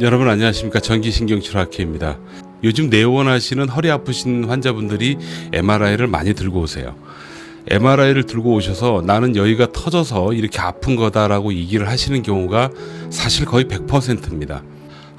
여러분 안녕하십니까 전기신경치료학회입니다. 요즘 내원하시는 허리 아프신 환자분들이 MRI를 많이 들고 오세요. MRI를 들고 오셔서 나는 여기가 터져서 이렇게 아픈 거다라고 얘기를 하시는 경우가 사실 거의 100%입니다.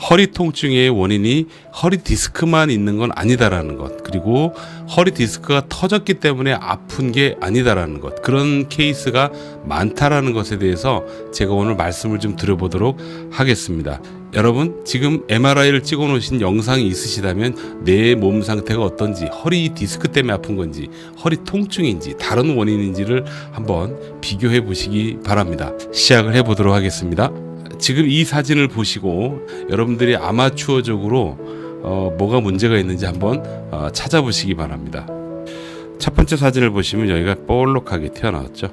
허리 통증의 원인이 허리 디스크만 있는 건 아니다라는 것. 그리고 허리 디스크가 터졌기 때문에 아픈 게 아니다라는 것. 그런 케이스가 많다라는 것에 대해서 제가 오늘 말씀을 좀 드려보도록 하겠습니다. 여러분, 지금 MRI를 찍어 놓으신 영상이 있으시다면 내 몸 상태가 어떤지, 허리 디스크 때문에 아픈 건지, 허리 통증인지, 다른 원인인지를 한번 비교해 보시기 바랍니다. 시작을 해 보도록 하겠습니다. 지금 이 사진을 보시고 여러분들이 아마추어적으로 어, 뭐가 문제가 있는지 한번 어, 찾아보시기 바랍니다. 첫 번째 사진을 보시면 여기가 볼록하게 튀어나왔죠.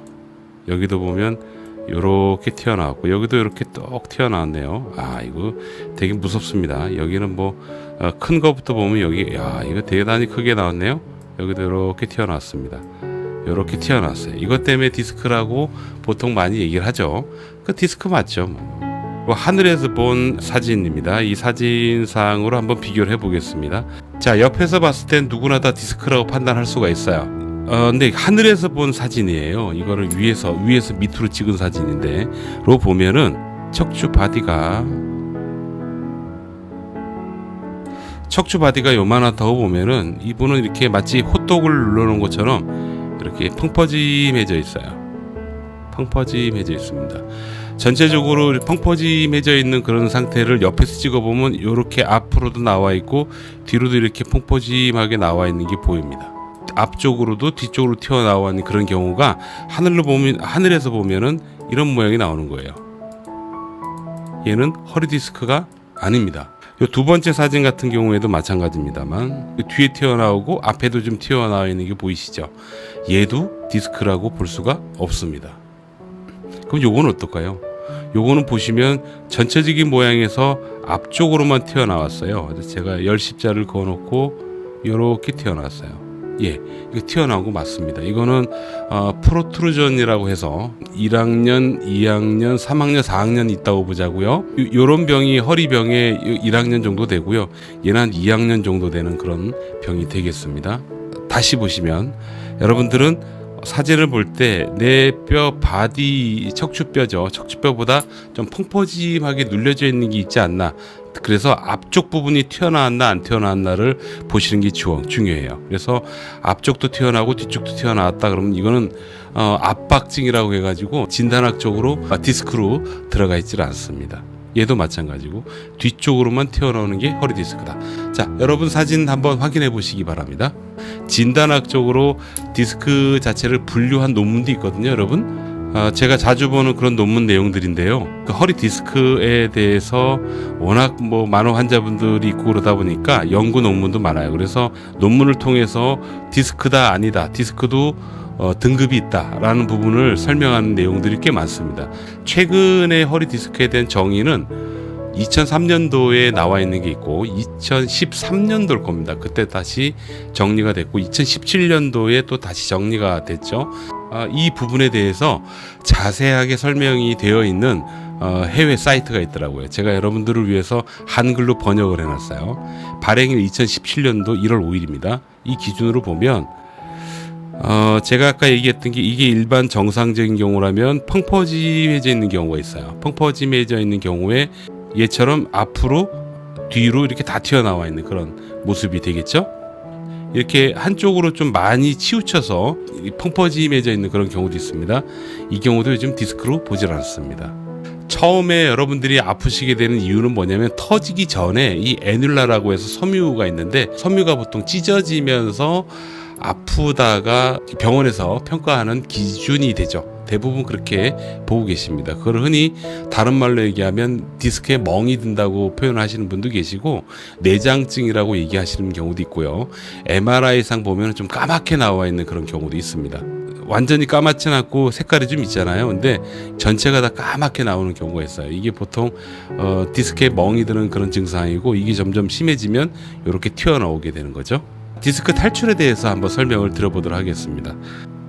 여기도 보면 이렇게 튀어나왔고 여기도 이렇게 똑 튀어나왔네요. 아 이거 되게 무섭습니다. 여기는 뭐큰 거부터 보면 여기 야 이거 대단히 크게 나왔네요. 여기도 이렇게 튀어나왔습니다. 이렇게 튀어나왔어요. 이것 때문에 디스크라고 보통 많이 얘기를 하죠. 그 디스크 맞죠. 뭐. 뭐 하늘에서 본 사진입니다. 이 사진상으로 한번 비교를 해보겠습니다. 자, 옆에서 봤을 땐 누구나 다 디스크라고 판단할 수가 있어요. 어, 근데 하늘에서 본 사진이에요. 이거를 위에서 위에서 밑으로 찍은 사진인데, 로 보면은 척추 바디가 척추 바디가 요만하다고 보면은 이분은 이렇게 마치 호떡을 눌러놓은 것처럼 이렇게 펑퍼짐해져 있어요. 펑퍼짐해져 있습니다. 전체적으로 펑퍼짐해져 있는 그런 상태를 옆에서 찍어보면 이렇게 앞으로도 나와 있고 뒤로도 이렇게 펑퍼짐하게 나와 있는 게 보입니다. 앞쪽으로도 뒤쪽으로 튀어나와 있는 그런 경우가 하늘로 보면 하늘에서 보면은 이런 모양이 나오는 거예요. 얘는 허리 디스크가 아닙니다. 이두 번째 사진 같은 경우에도 마찬가지입니다만 뒤에 튀어나오고 앞에도 좀 튀어나와 있는 게 보이시죠? 얘도 디스크라고 볼 수가 없습니다. 그럼 요건 어떨까요? 요거는 보시면 전체적인 모양에서 앞쪽으로만 튀어나왔어요. 제가 열십자를 그어놓고 요렇게 튀어나왔어요. 예, 이거 튀어나온 거 맞습니다. 이거는 어, 프로트루전이라고 해서 1학년, 2학년, 3학년, 4학년 있다고 보자고요. 요, 요런 병이 허리병에 1학년 정도 되고요. 얘는 한 2학년 정도 되는 그런 병이 되겠습니다. 다시 보시면 여러분들은 사진을 볼 때 내 뼈 바디 척추뼈죠. 척추뼈보다 좀 펑퍼짐하게 눌려져 있는 게 있지 않나. 그래서 앞쪽 부분이 튀어나왔나 안 튀어나왔나를 보시는 게 주- 중요해요. 그래서 앞쪽도 튀어나오고 뒤쪽도 튀어나왔다 그러면 이거는 어, 압박증이라고 해가지고 진단학적으로 아, 디스크로 들어가 있질 않습니다. 얘도 마찬가지고 뒤쪽으로만 튀어나오는 게 허리 디스크다. 자, 여러분 사진 한번 확인해 보시기 바랍니다. 진단학적으로 디스크 자체를 분류한 논문도 있거든요, 여러분. 아, 제가 자주 보는 그런 논문 내용들인데요. 그 허리 디스크에 대해서 워낙 뭐 많은 환자분들이 있고 그러다 보니까 연구 논문도 많아요. 그래서 논문을 통해서 디스크다 아니다, 디스크도 어, 등급이 있다라는 부분을 설명하는 내용들이 꽤 많습니다. 최근에 허리 디스크에 대한 정의는 2003년도에 나와 있는 게 있고 2013년도일 겁니다. 그때 다시 정리가 됐고 2017년도에 또 다시 정리가 됐죠. 아, 이 부분에 대해서 자세하게 설명이 되어 있는 어, 해외 사이트가 있더라고요. 제가 여러분들을 위해서 한글로 번역을 해놨어요. 발행일 2017년도 1월 5일입니다. 이 기준으로 보면 어, 제가 아까 얘기했던 게 이게 일반 정상적인 경우라면 펑퍼짐해져 있는 경우가 있어요. 펑퍼짐해져 있는 경우에 얘처럼 앞으로 뒤로 이렇게 다 튀어나와 있는 그런 모습이 되겠죠. 이렇게 한쪽으로 좀 많이 치우쳐서 이 펑퍼짐해져 있는 그런 경우도 있습니다. 이 경우도 요즘 디스크로 보질 않습니다. 처음에 여러분들이 아프시게 되는 이유는 뭐냐면 터지기 전에 이 애눌라라고 해서 섬유가 있는데 섬유가 보통 찢어지면서 아프다가 병원에서 평가하는 기준이 되죠. 대부분 그렇게 보고 계십니다. 그걸 흔히 다른 말로 얘기하면 디스크에 멍이 든다고 표현하시는 분도 계시고 내장증이라고 얘기하시는 경우도 있고요. MRI상 보면 좀 까맣게 나와 있는 그런 경우도 있습니다. 완전히 까맣진 않고 색깔이 좀 있잖아요. 근데 전체가 다 까맣게 나오는 경우가 있어요. 이게 보통 어, 디스크에 멍이 드는 그런 증상이고 이게 점점 심해지면 이렇게 튀어나오게 되는 거죠. 디스크 탈출에 대해서 한번 설명을 드려보도록 하겠습니다.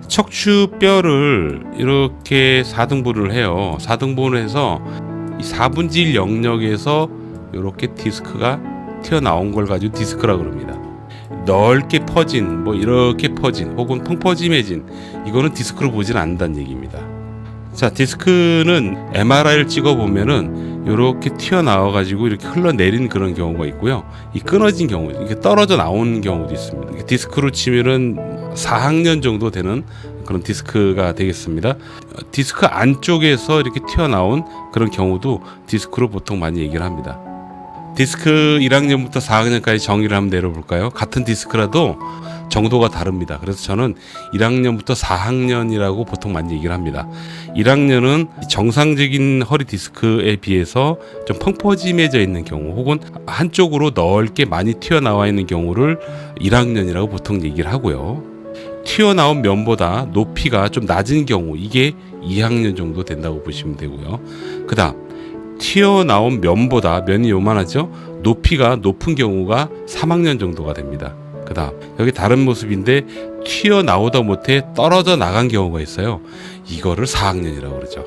척추뼈를 이렇게 4등분을 해요. 4등분을 해서 이 4분지 1 영역에서 이렇게 디스크가 튀어나온 걸 가지고 디스크라고 그럽니다. 넓게 퍼진 뭐 이렇게 퍼진 혹은 펑퍼짐해진 이거는 디스크로 보진 않는다는 얘기입니다. 자 디스크는 MRI를 찍어 보면은 이렇게 튀어나와 가지고 이렇게 흘러내린 그런 경우가 있고요. 이 끊어진 경우 이게 떨어져 나오는 경우도 있습니다. 디스크로 치면은 4학년 정도 되는 그런 디스크가 되겠습니다. 어, 디스크 안쪽에서 이렇게 튀어나온 그런 경우도 디스크로 보통 많이 얘기를 합니다. 디스크 1학년부터 4학년까지 정의를 한번 내려볼까요? 같은 디스크라도 정도가 다릅니다. 그래서 저는 1학년부터 4학년이라고 보통 많이 얘기를 합니다. 1학년은 정상적인 허리 디스크에 비해서 좀 펑퍼짐해져 있는 경우 혹은 한쪽으로 넓게 많이 튀어나와 있는 경우를 1학년이라고 보통 얘기를 하고요. 튀어나온 면보다 높이가 좀 낮은 경우 이게 2학년 정도 된다고 보시면 되고요. 그 다음 튀어나온 면보다 면이 요만하죠. 높이가 높은 경우가 3학년 정도가 됩니다. 그 다음 여기 다른 모습인데 튀어나오다 못해 떨어져 나간 경우가 있어요. 이거를 4학년이라고 그러죠.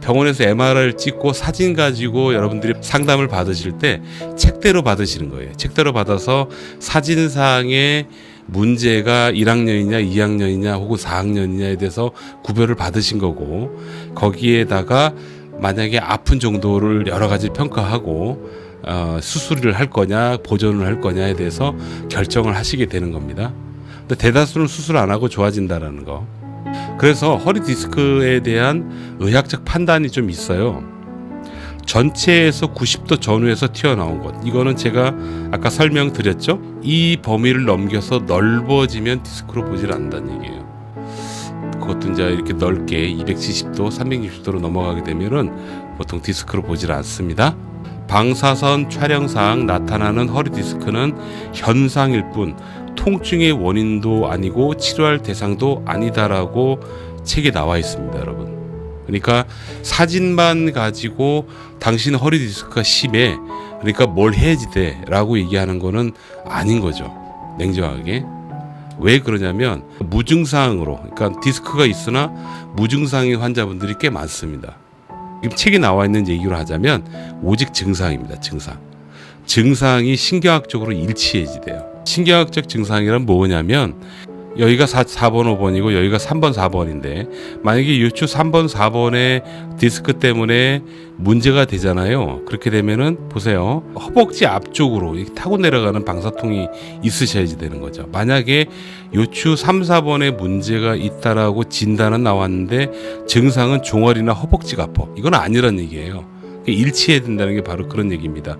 병원에서 MRI를 찍고 사진 가지고 여러분들이 상담을 받으실 때 책대로 받으시는 거예요. 책대로 받아서 사진상의 문제가 1학년이냐 2학년이냐 혹은 4학년이냐에 대해서 구별을 받으신 거고 거기에다가 만약에 아픈 정도를 여러 가지 평가하고 어, 수술을 할 거냐 보존을 할 거냐에 대해서 결정을 하시게 되는 겁니다. 근데 대다수는 수술 안 하고 좋아진다라는 거. 그래서 허리 디스크에 대한 의학적 판단이 좀 있어요. 전체에서 90도 전후에서 튀어나온 것. 이거는 제가 아까 설명드렸죠. 이 범위를 넘겨서 넓어지면 디스크로 보질 않는다는 얘기예요. 그것도 이제 이렇게 넓게 270도, 360도로 넘어가게 되면은 보통 디스크로 보질 않습니다. 방사선 촬영상 나타나는 허리 디스크는 현상일 뿐 통증의 원인도 아니고 치료할 대상도 아니다라고 책에 나와 있습니다, 여러분. 그러니까 사진만 가지고 당신 허리 디스크가 심해. 그러니까 뭘 해야지 돼라고 얘기하는 거는 아닌 거죠. 냉정하게. 왜 그러냐면 무증상으로 그러니까 디스크가 있으나 무증상의 환자분들이 꽤 많습니다. 지금 책에 나와 있는 얘기로 하자면 오직 증상입니다. 증상. 증상이 신경학적으로 일치해지대요. 신경학적 증상이란 뭐냐면 여기가 4, 4번 5번이고 여기가 3번 4번인데 만약에 요추 3번 4번에 디스크 때문에 문제가 되잖아요. 그렇게 되면은 보세요. 허벅지 앞쪽으로 타고 내려가는 방사통이 있으셔야지 되는 거죠. 만약에 요추 3, 4번에 문제가 있다라고 진단은 나왔는데 증상은 종아리나 허벅지가 아파. 이건 아니란 얘기예요. 일치해야 된다는 게 바로 그런 얘기입니다.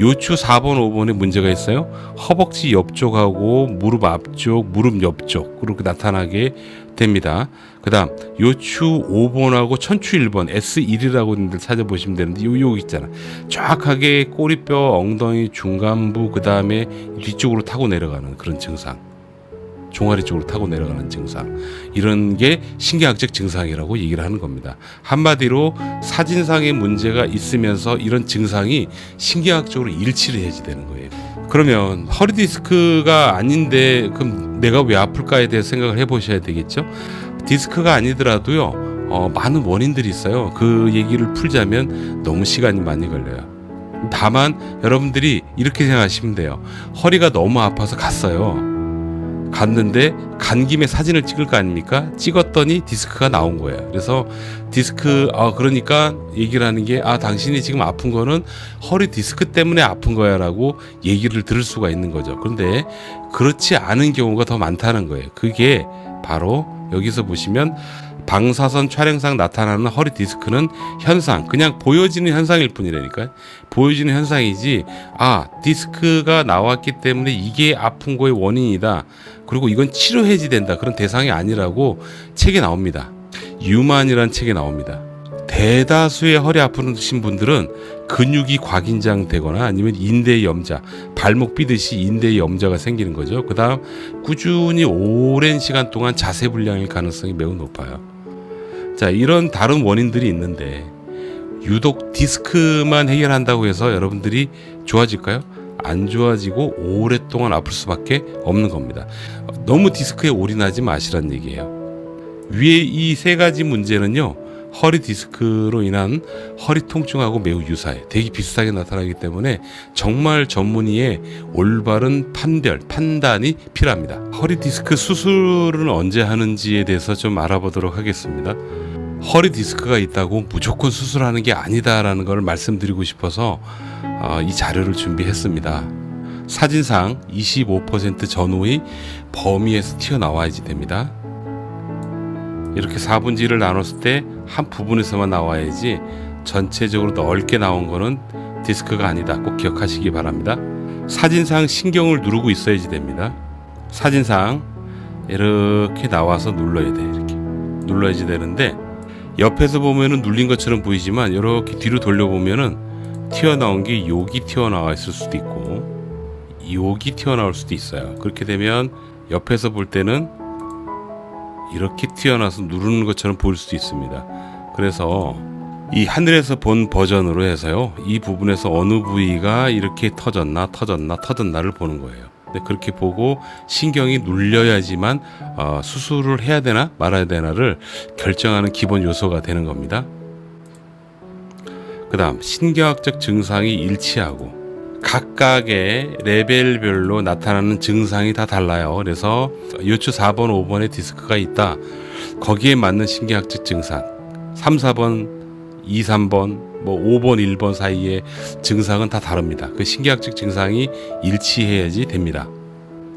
요추 4번, 5번에 문제가 있어요. 허벅지 옆쪽하고 무릎 앞쪽, 무릎 옆쪽 그렇게 나타나게 됩니다. 그 다음 요추 5번하고 천추 1번 S1이라고 있는데 찾아보시면 되는데 요 요 있잖아. 정확하게 꼬리뼈, 엉덩이 중간부 그 다음에 뒤쪽으로 타고 내려가는 그런 증상. 종아리 쪽으로 타고 내려가는 증상 이런 게 신경학적 증상이라고 얘기를 하는 겁니다. 한마디로 사진상의 문제가 있으면서 이런 증상이 신경학적으로 일치를 해야지 되는 거예요. 그러면 허리 디스크가 아닌데 그럼 내가 왜 아플까에 대해 생각을 해보셔야 되겠죠. 디스크가 아니더라도요 어, 많은 원인들이 있어요. 그 얘기를 풀자면 너무 시간이 많이 걸려요. 다만 여러분들이 이렇게 생각하시면 돼요. 허리가 너무 아파서 갔어요. 갔는데 간 김에 사진을 찍을 거 아닙니까? 찍었더니 디스크가 나온 거예요. 그래서 디스크 아 그러니까 얘기를 하는 게 아 당신이 지금 아픈 거는 허리 디스크 때문에 아픈 거야라고 얘기를 들을 수가 있는 거죠. 그런데 그렇지 않은 경우가 더 많다는 거예요. 그게 바로 여기서 보시면 방사선 촬영상 나타나는 허리 디스크는 현상, 그냥 보여지는 현상일 뿐이라니까. 보여지는 현상이지, 아, 디스크가 나왔기 때문에 이게 아픈 거의 원인이다. 그리고 이건 치료 해지된다. 그런 대상이 아니라고 책에 나옵니다. 유만이라는 책에 나옵니다. 대다수의 허리 아프신 분들은 근육이 과긴장되거나 아니면 인대 염자, 발목 삐듯이 인대 염자가 생기는 거죠. 그 다음 꾸준히 오랜 시간 동안 자세 불량일 가능성이 매우 높아요. 자, 이런 다른 원인들이 있는데 유독 디스크만 해결한다고 해서 여러분들이 좋아질까요? 안 좋아지고 오랫동안 아플 수밖에 없는 겁니다. 너무 디스크에 올인하지 마시란 얘기예요. 위에 이 세 가지 문제는요. 허리 디스크로 인한 허리 통증하고 매우 유사해. 되게 비슷하게 나타나기 때문에 정말 전문의의 올바른 판별, 판단이 필요합니다. 허리 디스크 수술은 언제 하는지에 대해서 좀 알아보도록 하겠습니다. 허리 디스크가 있다고 무조건 수술하는 게 아니다라는 걸 말씀드리고 싶어서 어, 이 자료를 준비했습니다. 사진상 25% 전후의 범위에서 튀어나와야지 됩니다. 이렇게 4분지를 나눴을 때 한 부분에서만 나와야지 전체적으로 넓게 나온 거는 디스크가 아니다. 꼭 기억하시기 바랍니다. 사진상 신경을 누르고 있어야지 됩니다. 사진상 이렇게 나와서 눌러야 돼. 이렇게 눌러야지 되는데 옆에서 보면은 눌린 것처럼 보이지만 이렇게 뒤로 돌려보면은 튀어나온 게 여기 튀어나와 있을 수도 있고 여기 튀어나올 수도 있어요. 그렇게 되면 옆에서 볼 때는 이렇게 튀어나와서 누르는 것처럼 보일 수도 있습니다. 그래서 이 하늘에서 본 버전으로 해서요. 이 부분에서 어느 부위가 이렇게 터졌나 터졌나 터졌나를 보는 거예요. 근데 그렇게 보고 신경이 눌려야지만 어, 수술을 해야 되나 말아야 되나를 결정하는 기본 요소가 되는 겁니다. 그 다음 신경학적 증상이 일치하고 각각의 레벨별로 나타나는 증상이 다 달라요. 그래서 요추 4번, 5번에 디스크가 있다. 거기에 맞는 신경학적 증상. 3, 4번, 2, 3번, 뭐 5번, 1번 사이의 증상은 다 다릅니다. 그 신경학적 증상이 일치해야지 됩니다.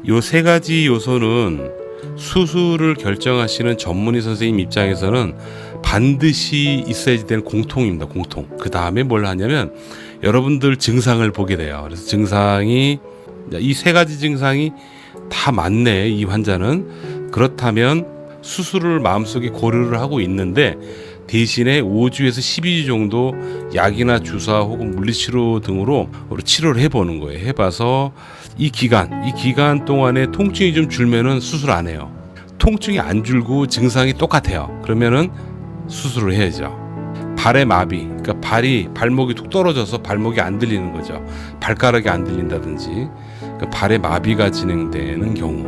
요 세 가지 요소는 수술을 결정하시는 전문의 선생님 입장에서는 반드시 있어야지 되는 공통입니다. 공통. 그 다음에 뭘 하냐면 여러분들 증상을 보게 돼요. 그래서 증상이 이 세 가지 증상이 다 맞네. 이 환자는 그렇다면 수술을 마음속에 고려를 하고 있는데 대신에 5주에서 12주 정도 약이나 주사 혹은 물리치료 등으로 치료를 해보는 거예요. 해봐서 이 기간, 이 기간 동안에 통증이 좀 줄면은 수술 안 해요. 통증이 안 줄고 증상이 똑같아요. 그러면은 수술을 해야죠. 발의 마비, 그러니까 발이 발목이 툭 떨어져서 발목이 안 들리는 거죠. 발가락이 안 들린다든지, 그러니까 발의 마비가 진행되는 경우.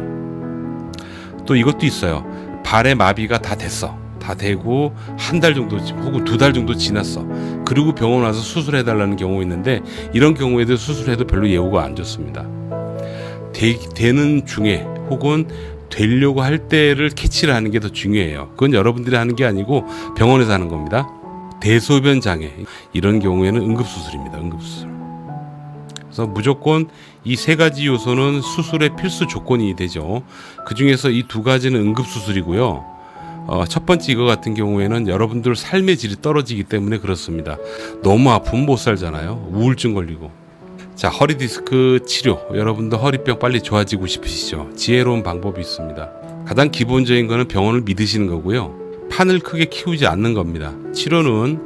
또 이것도 있어요. 발의 마비가 다 됐어. 다 되고 한 달 정도 혹은 두 달 정도 지났어. 그리고 병원 와서 수술해 달라는 경우 있는데 이런 경우에도 수술해도 별로 예후가 안 좋습니다. 되, 되는 중에 혹은 되려고 할 때를 캐치를 하는 게 더 중요해요. 그건 여러분들이 하는 게 아니고 병원에서 하는 겁니다. 대소변 장애 이런 경우에는 응급수술입니다. 응급수술. 그래서 무조건 이 세 가지 요소는 수술의 필수 조건이 되죠. 그 중에서 이 두 가지는 응급수술이고요. 어, 첫 번째 이거 같은 경우에는 여러분들 삶의 질이 떨어지기 때문에 그렇습니다. 너무 아프면 못 살잖아요. 우울증 걸리고. 자, 허리 디스크 치료. 여러분도 허리병 빨리 좋아지고 싶으시죠? 지혜로운 방법이 있습니다. 가장 기본적인 거는 병원을 믿으시는 거고요. 판을 크게 키우지 않는 겁니다. 치료는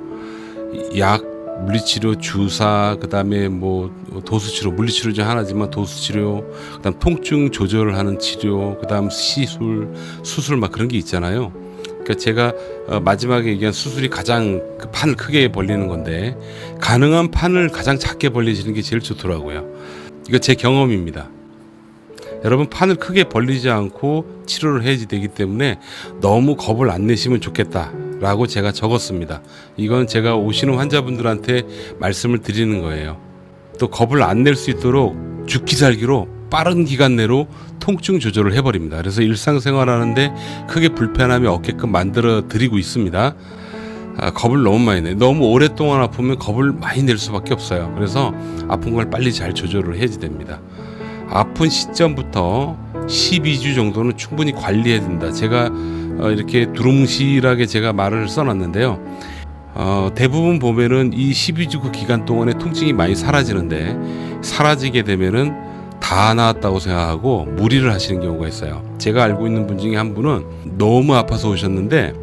약, 물리치료, 주사, 그 다음에 뭐 도수치료, 물리치료 중 하나지만 도수치료, 그 다음 통증 조절을 하는 치료, 그 다음 시술, 수술 막 그런 게 있잖아요. 그러니까 제가 어, 마지막에 얘기한 수술이 가장 그 판을 크게 벌리는 건데 가능한 판을 가장 작게 벌리시는 게 제일 좋더라고요. 이거 제 경험입니다. 여러분 판을 크게 벌리지 않고 치료를 해야지 되기 때문에 너무 겁을 안 내시면 좋겠다라고 제가 적었습니다. 이건 제가 오시는 환자분들한테 말씀을 드리는 거예요. 또 겁을 안 낼 수 있도록 죽기 살기로 빠른 기간 내로 통증 조절을 해버립니다. 그래서 일상생활하는데 크게 불편함이 없게끔 만들어 드리고 있습니다. 아, 겁을 너무 많이 내. 너무 오랫동안 아프면 겁을 많이 낼 수밖에 없어요. 그래서 아픈 걸 빨리 잘 조절을 해야지 됩니다. 아픈 시점부터 12주 정도는 충분히 관리해야 된다. 제가 어, 이렇게 두루뭉실하게 제가 말을 써놨는데요. 어, 대부분 보면은 이 12주 그 기간 동안에 통증이 많이 사라지는데 사라지게 되면은 다 나았다고 생각하고 무리를 하시는 경우가 있어요. 제가 알고 있는 분 중에 한 분은 너무 아파서 오셨는데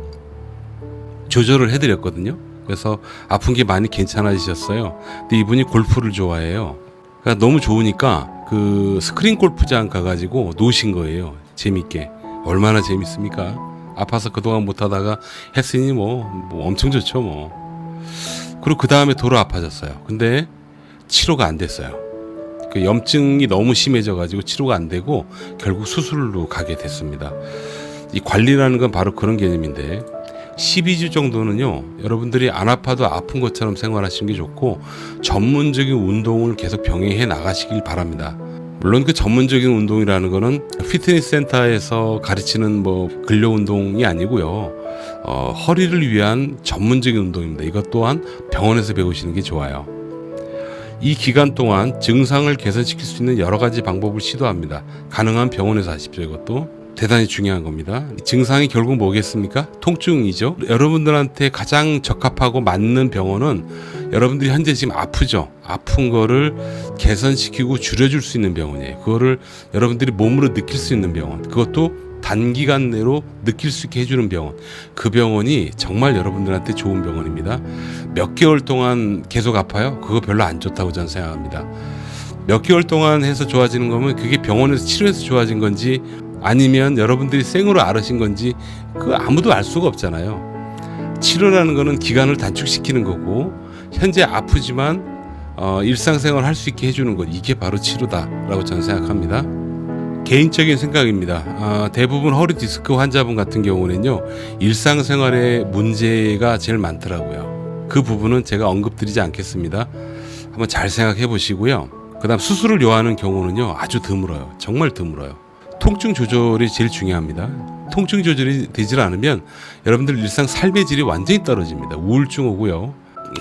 조절을 해드렸거든요. 그래서 아픈 게 많이 괜찮아지셨어요. 근데 이분이 골프를 좋아해요. 그러니까 너무 좋으니까 그 스크린 골프장 가가지고 노신 거예요. 재밌게. 얼마나 재밌습니까? 아파서 그동안 못하다가 했으니 뭐, 뭐 엄청 좋죠 뭐. 그리고 그 다음에 도로 아파졌어요. 근데 치료가 안 됐어요. 그 염증이 너무 심해져 가지고 치료가 안 되고 결국 수술로 가게 됐습니다. 이 관리라는 건 바로 그런 개념인데 12주 정도는요, 여러분들이 안 아파도 아픈 것처럼 생활하시는 게 좋고, 전문적인 운동을 계속 병행해 나가시길 바랍니다. 물론 그 전문적인 운동이라는 거는 피트니스 센터에서 가르치는 뭐 근력 운동이 아니고요. 어, 허리를 위한 전문적인 운동입니다. 이것 또한 병원에서 배우시는 게 좋아요. 이 기간 동안 증상을 개선시킬 수 있는 여러 가지 방법을 시도합니다. 가능한 병원에서 하십시오. 이것도 대단히 중요한 겁니다. 증상이 결국 뭐겠습니까? 통증이죠. 여러분들한테 가장 적합하고 맞는 병원은 여러분들이 현재 지금 아프죠. 아픈 거를 개선시키고 줄여줄 수 있는 병원이에요. 그거를 여러분들이 몸으로 느낄 수 있는 병원. 그것도 단기간 내로 느낄 수 있게 해주는 병원. 그 병원이 정말 여러분들한테 좋은 병원입니다. 몇 개월 동안 계속 아파요? 그거 별로 안 좋다고 저는 생각합니다. 몇 개월 동안 해서 좋아지는 거면 그게 병원에서 치료해서 좋아진 건지 아니면 여러분들이 생으로 앓으신 건지 그 아무도 알 수가 없잖아요. 치료라는 거는 기간을 단축시키는 거고 현재 아프지만 어, 일상생활 할 수 있게 해주는 것 이게 바로 치료다라고 저는 생각합니다. 개인적인 생각입니다. 아, 대부분 허리 디스크 환자분 같은 경우는요 일상생활에 문제가 제일 많더라고요. 그 부분은 제가 언급드리지 않겠습니다. 한번 잘 생각해 보시고요. 그 다음 수술을 요하는 경우는요 아주 드물어요. 정말 드물어요. 통증 조절이 제일 중요합니다. 통증 조절이 되질 않으면 여러분들 일상 삶의 질이 완전히 떨어집니다. 우울증 오고요.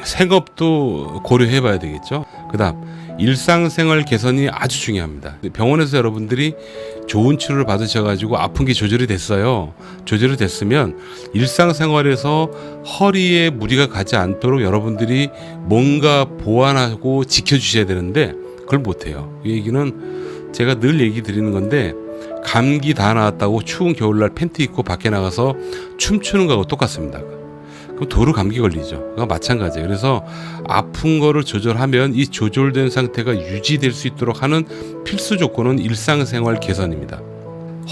생업도 고려해 봐야 되겠죠. 그 다음 일상생활 개선이 아주 중요합니다. 병원에서 여러분들이 좋은 치료를 받으셔가지고 아픈 게 조절이 됐어요. 조절이 됐으면 일상생활에서 허리에 무리가 가지 않도록 여러분들이 뭔가 보완하고 지켜주셔야 되는데 그걸 못해요. 이 얘기는 제가 늘 얘기 드리는 건데 감기 다 나왔다고 추운 겨울날 팬티 입고 밖에 나가서 춤추는 거하고 똑같습니다. 그럼 도로 감기 걸리죠. 그거 마찬가지예요. 그래서 아픈 거를 조절하면 이 조절된 상태가 유지될 수 있도록 하는 필수 조건은 일상생활 개선입니다.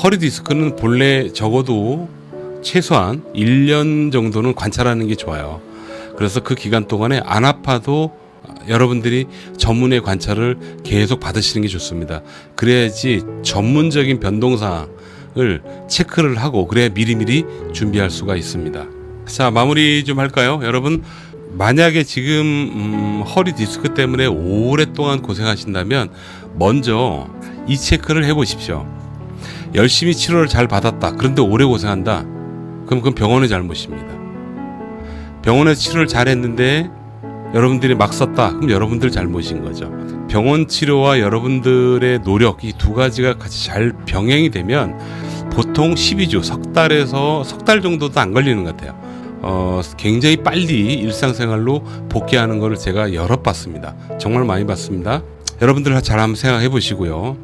허리 디스크는 본래 적어도 최소한 1년 정도는 관찰하는 게 좋아요. 그래서 그 기간 동안에 안 아파도 여러분들이 전문의 관찰을 계속 받으시는 게 좋습니다. 그래야지 전문적인 변동사항을 체크를 하고 그래야 미리미리 준비할 수가 있습니다. 자, 마무리 좀 할까요? 여러분, 만약에 지금 음, 허리 디스크 때문에 오랫동안 고생하신다면 먼저 이 체크를 해 보십시오. 열심히 치료를 잘 받았다. 그런데 오래 고생한다. 그럼 그건 병원의 잘못입니다. 병원에서 치료를 잘 했는데 여러분들이 막 썼다. 그럼 여러분들 잘못인 거죠. 병원 치료와 여러분들의 노력 이 두 가지가 같이 잘 병행이 되면 보통 12주, 석 달에서 석 달 정도도 안 걸리는 것 같아요. 어, 굉장히 빨리 일상생활로 복귀하는 것을 제가 여러 봤습니다. 정말 많이 봤습니다. 여러분들 잘 한번 생각해 보시고요.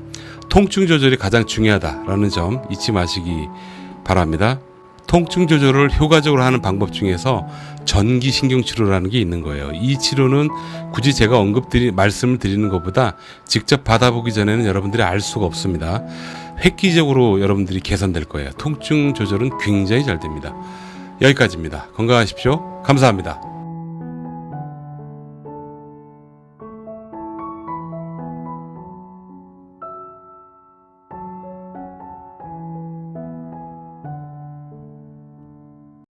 통증 조절이 가장 중요하다라는 점 잊지 마시기 바랍니다. 통증 조절을 효과적으로 하는 방법 중에서 전기 신경 치료라는 게 있는 거예요. 이 치료는 굳이 제가 언급드리 말씀을 드리는 것보다 직접 받아보기 전에는 여러분들이 알 수가 없습니다. 획기적으로 여러분들이 개선될 거예요. 통증 조절은 굉장히 잘 됩니다. 여기까지입니다. 건강하십시오. 감사합니다.